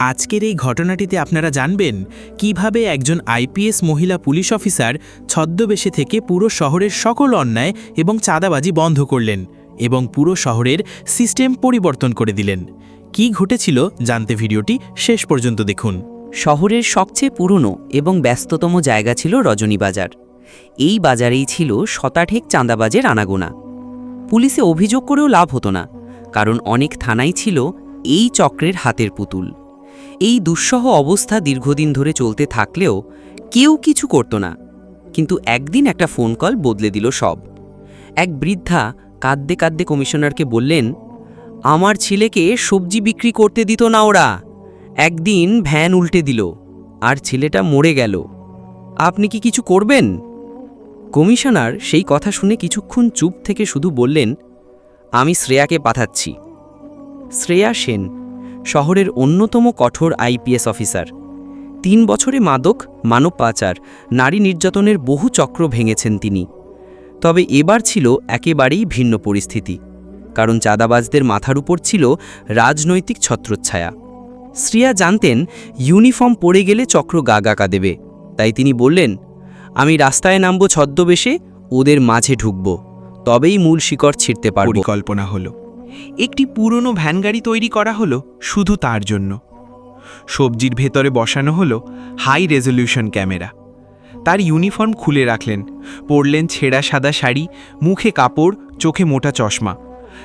আজকের এই ঘটনাটিতে আপনারা জানবেন কীভাবে একজন আইপিএস মহিলা পুলিশ অফিসার ছদ্মবেশে থেকে পুরো শহরের সকল অন্যায় এবং চাঁদাবাজি বন্ধ করলেন এবং পুরো শহরের সিস্টেম পরিবর্তন করে দিলেন। কি ঘটেছিল জানতে ভিডিওটি শেষ পর্যন্ত দেখুন। শহরের সবচেয়ে পুরনো এবং ব্যস্ততম জায়গা ছিল রজনীবাজার এই বাজারেই ছিল শতাঠেক চাঁদাবাজের আনাগোনা। পুলিশে অভিযোগ করেও লাভ হতো না, কারণ অনেক থানাই ছিল এই চক্রের হাতের পুতুল। এই দুঃসহ অবস্থা দীর্ঘদিন ধরে চলতে থাকলেও কেউ কিছু করত না। কিন্তু একদিন একটা ফোন কল বদলে দিল সব। এক বৃদ্ধা কাঁদতে কাঁদতে কমিশনারকে বললেন, আমার ছেলেকে সবজি বিক্রি করতে দিত না ওরা। একদিন ভ্যান উল্টে দিল, আর ছেলেটা মরে গেল। আপনি কি কিছু করবেন? কমিশনার সেই কথা শুনে কিছুক্ষণ চুপ থেকে শুধু বললেন, আমি শ্রেয়াকে পাঠাচ্ছি। শ্রেয়া সেন শহরের অন্যতম কঠোর আইপিএস অফিসার। তিন বছরে মাদক মানব পাচার নারী নির্যাতনের বহু চক্র ভেঙেছেন তিনি। তবে এবার ছিল একেবারেই ভিন্ন পরিস্থিতি, কারণ চাঁদাবাজদের মাথার উপর ছিল রাজনৈতিক ছত্রচ্ছায়া। শ্রিয়া জানতেন, ইউনিফর্ম পরে গেলে চক্র গাগাকা দেবে। তাই তিনি বললেন, আমি রাস্তায় নামব ছদ্মবেশে, ওদের মাঝে ঢুকব, তবেই মূল শিকড় ছিঁড়তে পারব। পরিকল্পনা হলো। একটি পুরনো ভ্যান গাড়ি তৈরি করা হলো শুধু তার জন্য। সবজির ভেতরে বসানো হলো হাই রেজলিউশন ক্যামেরা। তার ইউনিফর্ম খুলে রাখলেন, পরলেন ছেঁড়া সাদা শাড়ি, মুখে কাপড়, চোখে মোটা চশমা।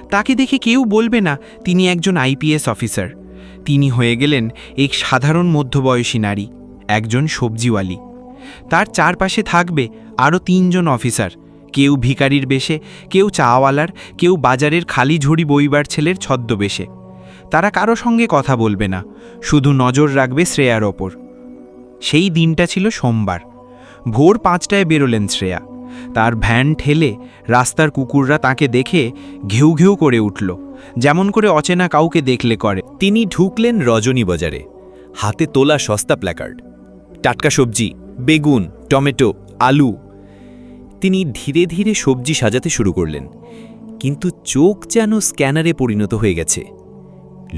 তাকে দেখে কেউ বলবে না, তিনি একজন আইপিএস অফিসার। তিনি হয়ে গেলেন এক সাধারণ মধ্যবয়সী নারী, একজন সবজিওয়ালি। তার চারপাশে থাকবে আরও তিনজন অফিসার। কেউ ভিকারির বেশে, কেউ চাওয়ালার, কেউ বাজারের খালি ঝুড়ি বইবার ছেলের ছদ্মবেশে। তারা কারও সঙ্গে কথা বলবে না, শুধু নজর রাখবে শ্রেয়ার ওপর। সেই দিনটা ছিল সোমবার। ভোর পাঁচটায় বেরোলেন শ্রেয়া। তার ভ্যান ঠেলে রাস্তার কুকুররা তাকে দেখে ঘেউ ঘেউ করে উঠল। যেমন করে অচেনা কাউকে দেখলে করে। তিনি ঢুকলেন রজনী বাজারে। হাতে তোলা সস্তা প্ল্যাকার্ড টাটকা সবজি, বেগুন, টমেটো, আলু তিনি ধীরে ধীরে সবজি সাজাতে শুরু করলেন, কিন্তু চোখ যেন স্ক্যানারে পরিণত হয়ে গেছে।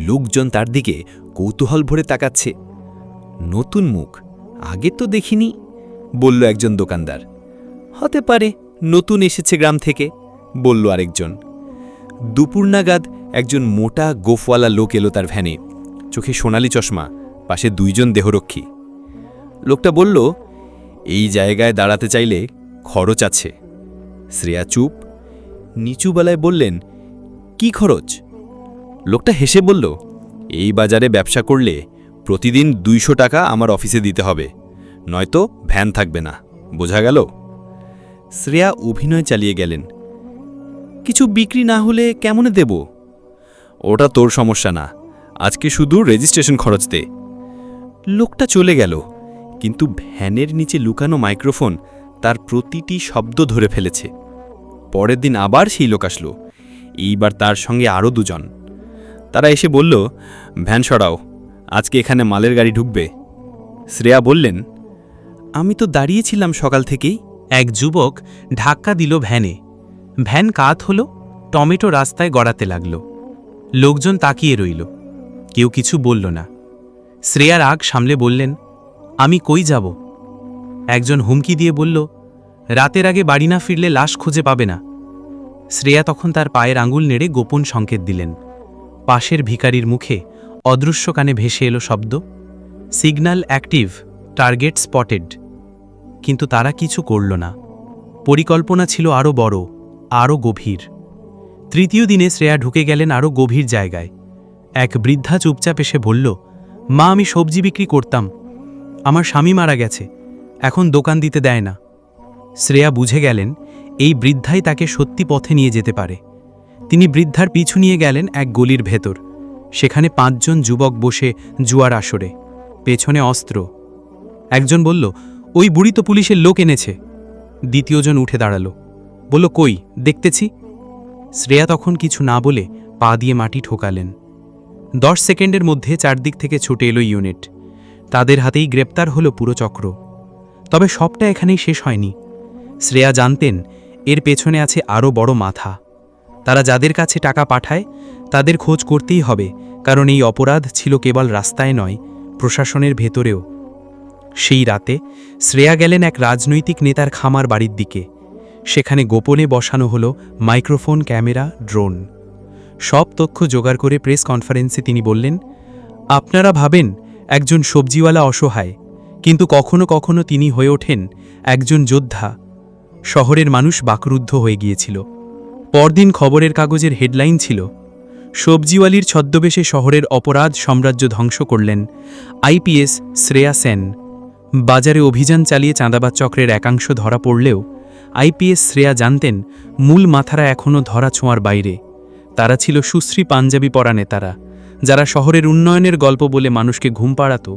লোকজন তার দিকে কৌতূহল ভরে তাকাচ্ছে। নতুন মুখ, আগে তো দেখিনি, বলল একজন দোকানদার। হতে পারে নতুন এসেছে গ্রাম থেকে, বলল আরেকজন। দুপুর নাগাদ একজন মোটা গোফওয়ালা লোক এলো তার ভ্যানে। চোখে সোনালি চশমা, পাশে দুইজন দেহরক্ষী। লোকটা বলল, এই জায়গায় দাঁড়াতে চাইলে খরচ আছে। শ্রেয়া চুপ, নিচু বেলায় বললেন, কি খরচ? লোকটা হেসে বলল, এই বাজারে ব্যবসা করলে প্রতিদিন দুইশো টাকা আমার অফিসে দিতে হবে, নয়তো ভ্যান থাকবে না, বোঝা গেল? শ্রেয়া অভিনয় চালিয়ে গেলেন, কিছু বিক্রি না হলে কেমনে দেব? ওটা তোর সমস্যা না, আজকে শুধু রেজিস্ট্রেশন খরচ দে। লোকটা চলে গেল, কিন্তু ভ্যানের নিচে লুকানো মাইক্রোফোন তার প্রতিটি শব্দ ধরে ফেলেছে। পরের দিন আবার সেই লোক আসলো। এইবার তার সঙ্গে আরও দুজন। তারা এসে বলল, ভ্যান সরাও, আজকে এখানে মালের গাড়ি ঢুকবে। শ্রেয়া বললেন, আমি তো দাঁড়িয়েছিলাম সকাল থেকেই। এক যুবক ধাক্কা দিল ভ্যানে। ভ্যান কাত হল, টমেটো রাস্তায় গড়াতে লাগল। লোকজন তাকিয়ে রইল। কেউ কিছু বলল না। শ্রেয়ার আগ সামলে বললেন, আমি কই যাব? একজন হুমকি দিয়ে বলল, রাতের আগে বাড়ি না ফিরলে লাশ খুঁজে পাবে না। শ্রেয়া তখন তার পায়ের আঙুল নেড়ে গোপন সংকেত দিলেন। পাশের ভিকারির মুখে অদৃশ্য কানে ভেসে এলো শব্দ সিগন্যাল অ্যাক্টিভ, টার্গেট স্পটেড। কিন্তু তারা কিছু করল না। পরিকল্পনা ছিল আরও বড়, আরও গভীর। তৃতীয় দিনে শ্রেয়া ঢুকে গেলেন আরও গভীর জায়গায়। এক বৃদ্ধা চুপচাপ এসে বলল, মা, আমি সবজি বিক্রি করতাম। আমার স্বামী মারা গেছে। এখন দোকান দিতে দেয় না। শ্রেয়া বুঝে গেলেন, এই বৃদ্ধাই তাকে সত্যি পথে নিয়ে যেতে পারে। তিনি বৃদ্ধার পিছু নিয়ে গেলেন এক গলির ভেতর। সেখানে পাঁচজন যুবক বসে জুয়ার আসরে, পেছনে অস্ত্র। একজন বলল, ওই বুড়ি তো পুলিশের লোক এনেছে। দ্বিতীয়জন উঠে দাঁড়াল, বলল, কই, দেখতেছি? শ্রেয়া তখন কিছু না বলে পা দিয়ে মাটি ঠোকালেন। দশ সেকেন্ডের মধ্যে চারদিক থেকে ছুটে এলো ইউনিট। তাদের হাতেই গ্রেপ্তার হলো পুরো চক্র। তবে সবটা এখানেই শেষ হয়নি। শ্রেয়া জানতেন, এর পেছনে আছে আরও বড় মাথা। তারা যাদের কাছে টাকা পাঠায়, তাদের খোঁজ করতেই হবে, কারণ এই অপরাধ ছিল কেবল রাস্তায় নয়, প্রশাসনের ভেতরেও। সেই রাতে, শ্রেয়া গেলেন এক রাজনৈতিক নেতার খামার বাড়ির দিকে। সেখানে গোপনে বসানো হলো মাইক্রোফোন, ক্যামেরা, ড্রোন। সব তথ্য জোগাড় করে প্রেস কনফারেন্সে তিনি বললেন, আপনারা ভাবেন, একজন সবজিওয়ালা অসহায় কিন্তু কখনো কখনো তিনি হয়ে ওঠেন একজন যোদ্ধা। শহরের মানুষ বাকরুদ্ধ হয়ে গিয়েছিল। পরদিন খবরের কাগজের হেডলাইন ছিল, সবজিওয়ালির ছদ্মবেশে শহরের অপরাধ সাম্রাজ্য ধ্বংস করলেন আইপিএস শ্রেয়া সেন। বাজারে অভিযান চালিয়ে চাঁদাবাজ চক্রের একাংশ ধরা পড়লেও আইপিএস শ্রেয়া জানতেন মূল মাথারা এখনও ধরা ছোঁয়ার বাইরে। তারা ছিল সুশ্রী পাঞ্জাবি পরা নেতারা, যারা শহরের উন্নয়নের গল্প বলে মানুষকে ঘুম পাড়াত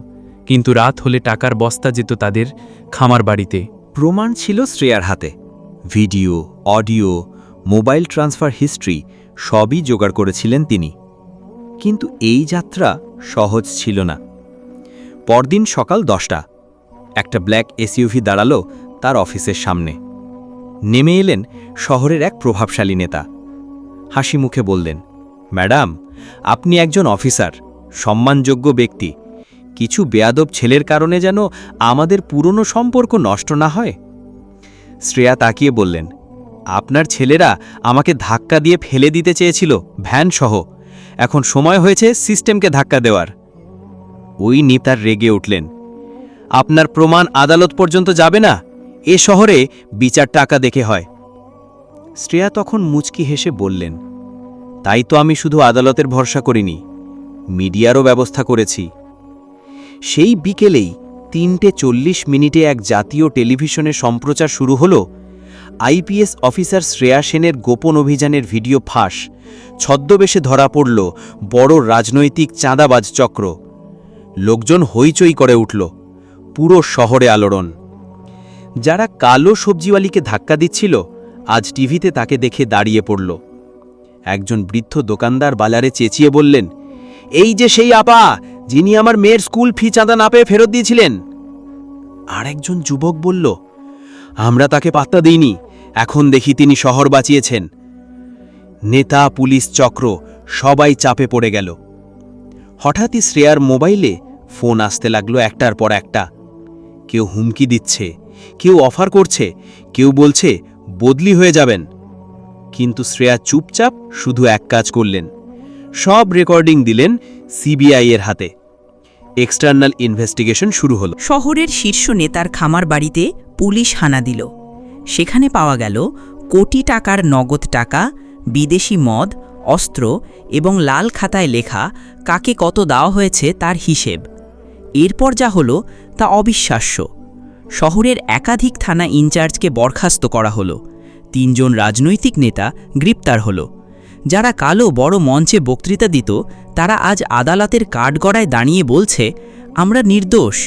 কিন্তু রাত হলে টাকার বস্তা যেত তাদের খামার বাড়িতে। প্রমাণ ছিল শ্রেয়ার হাতে। Video, audio, mobile transfer history সবই জোগাড় করেছিলেন তিনি। কিন্তু এই যাত্রা সহজ ছিল না। পরদিন সকাল দশটা, একটা ব্ল্যাক এসইউভি দাঁড়াল তার অফিসের সামনে। নেমে এলেন শহরের এক প্রভাবশালী নেতা। হাসি মুখে বললেন, ম্যাডাম, আপনি একজন অফিসার, সম্মানযোগ্য ব্যক্তি। কিছু বেয়াদব ছেলের কারণে যেন আমাদের পুরনো সম্পর্ক নষ্ট না হয়? শ্রেয়া তাকিয়ে বললেন, আপনার ছেলেরা আমাকে ধাক্কা দিয়ে ফেলে দিতে চেয়েছিল ভ্যান সহ এখন সময় হয়েছে সিস্টেমকে ধাক্কা দেওয়ার। ওই নেতার রেগে উঠলেন, আপনার প্রমাণ আদালত পর্যন্ত যাবে না? এ শহরে বিচার টাকা দেখে হয়। শ্রেয়া তখন মুচকি হেসে বললেন, তাই তো আমি শুধু আদালতের ভরসা করিনি, মিডিয়ারও ব্যবস্থা করেছি। সেই বিকেলেই তিনটে চল্লিশ মিনিটে এক জাতীয় টেলিভিশনে সম্প্রচার শুরু হল আইপিএস অফিসার শ্রেয়া সেনের গোপন অভিযানের ভিডিও ফাঁস, ছদ্মবেশে ধরা পড়ল বড় রাজনৈতিক চাঁদাবাজ চক্র। লোকজন হইচই করে উঠল, পুরো শহরে আলোড়ন। যারা কালো সবজিওয়ালিকে ধাক্কা দিচ্ছিল, আজ টিভিতে তাকে দেখে দাঁড়িয়ে পড়ল। একজন বৃদ্ধ দোকানদার বালারে চেঁচিয়ে বললেন, এই যে সেই আপা যিনি আমার মেয়ের স্কুল ফি চাঁদা না পেয়ে ফেরত দিয়েছিলেন। আরেকজন যুবক বলল, আমরা তাকে পাত্তা দিইনি, এখন দেখি তিনি শহর বাঁচিয়েছেন। নেতা, পুলিশ, চক্র, সবাই চাপে পড়ে গেল। হঠাৎই শ্রেয়ার মোবাইলে ফোন আসতে লাগল একটার পর একটা। কেউ হুমকি দিচ্ছে, কেউ অফার করছে, কেউ বলছে, বদলি হয়ে যাবেন। কিন্তু শ্রেয়া চুপচাপ শুধু এক কাজ করলেন। সব রেকর্ডিং দিলেন সিবিআই এর হাতে। এক্সটার্নাল ইনভেস্টিগেশন শুরু হল। শহরের শীর্ষ নেতার খামার বাড়িতে পুলিশ হানা দিল। সেখানে পাওয়া গেল কোটি টাকার নগদ টাকা, বিদেশি মদ, অস্ত্র এবং লাল খাতায় লেখা কাকে কত দেওয়া হয়েছে তার হিসেব। এরপর যা হলো তা অবিশ্বাস্য। শহরের একাধিক থানা ইনচার্জকে বরখাস্ত করা হলো। তিনজন রাজনৈতিক নেতা গ্রেপ্তার হলো। যারা কালো বড় মঞ্চে বক্তৃতা দিত তারা আজ আদালতের কাঠগড়ায় দাঁড়িয়ে বলছে আমরা নির্দোষ।